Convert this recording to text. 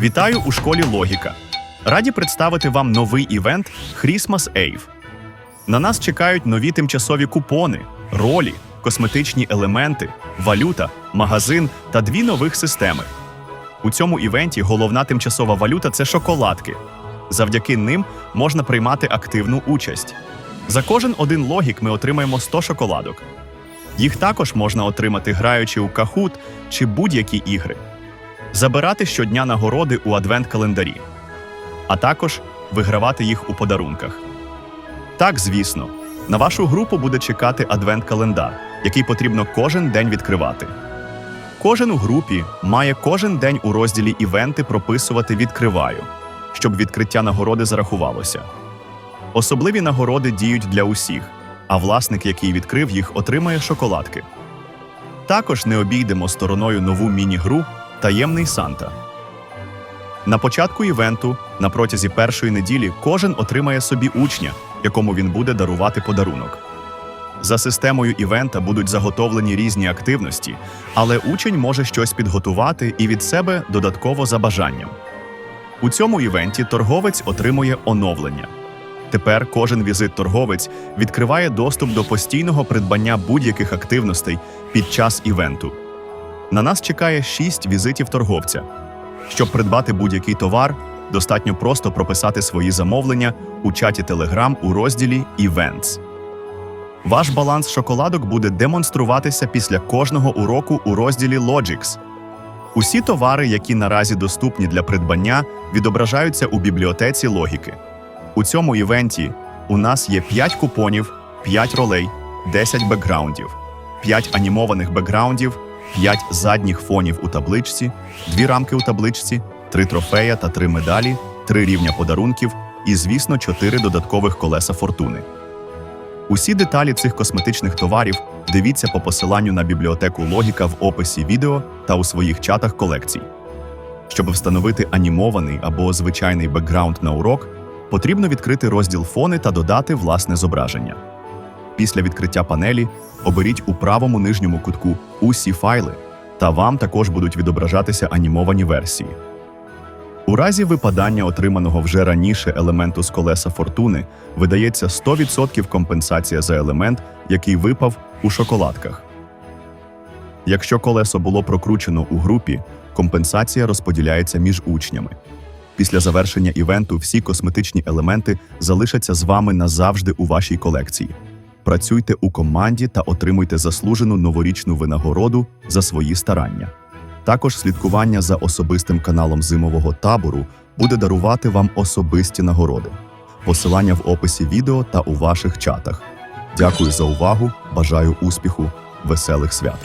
Вітаю у школі Логіка. Раді представити вам новий івент Christmas Eve. На нас чекають нові тимчасові купони, ролі, косметичні елементи, валюта, магазин та дві нових системи. У цьому івенті головна тимчасова валюта це шоколадки. Завдяки ним можна приймати активну участь. За кожен один логік ми отримаємо 100 шоколадок. Їх також можна отримати, граючи у кахут чи будь-які ігри, забирати щодня нагороди у адвент-календарі, а також вигравати їх у подарунках. Так, звісно, на вашу групу буде чекати адвент-календар, який потрібно кожен день відкривати. Кожен у групі має кожен день у розділі івенти прописувати відкриваю, щоб відкриття нагороди зарахувалося. Особливі нагороди діють для усіх, а власник, який відкрив їх, отримає шоколадки. Також не обійдемо стороною нову міні-гру Таємний Санта. На початку івенту, на протязі першої неділі, кожен отримає собі учня, якому він буде дарувати подарунок. За системою івента будуть заготовлені різні активності, але учень може щось підготувати і від себе додатково за бажанням. У цьому івенті торговець отримує оновлення. Тепер кожен візит-торговець відкриває доступ до постійного придбання будь-яких активностей під час івенту. На нас чекає 6 візитів торговця. Щоб придбати будь-який товар, достатньо просто прописати свої замовлення у чаті Telegram у розділі Events. Ваш баланс шоколадок буде демонструватися після кожного уроку у розділі Logics. Усі товари, які наразі доступні для придбання, відображаються у бібліотеці логіки. У цьому івенті у нас є 5 купонів, 5 ролей, 10 бекграундів, 5 анімованих бекграундів, 5 задніх фонів у табличці, 2 рамки у табличці, 3 трофея та 3 медалі, 3 рівня подарунків і, звісно, 4 додаткових колеса фортуни. Усі деталі цих косметичних товарів дивіться по посиланню на бібліотеку Логіка в описі відео та у своїх чатах колекцій. Щоб встановити анімований або звичайний бекграунд на урок, потрібно відкрити розділ фони та додати власне зображення. Після відкриття панелі оберіть у правому нижньому кутку усі файли, та вам також будуть відображатися анімовані версії. У разі випадання отриманого вже раніше елементу з колеса фортуни видається 100% компенсація за елемент, який випав у шоколадках. Якщо колесо було прокручено у групі, компенсація розподіляється між учнями. Після завершення івенту всі косметичні елементи залишаться з вами назавжди у вашій колекції. Працюйте у команді та отримуйте заслужену новорічну винагороду за свої старання. Також слідкування за особистим каналом зимового табору буде дарувати вам особисті нагороди. Посилання в описі відео та у ваших чатах. Дякую за увагу, бажаю успіху, веселих свят!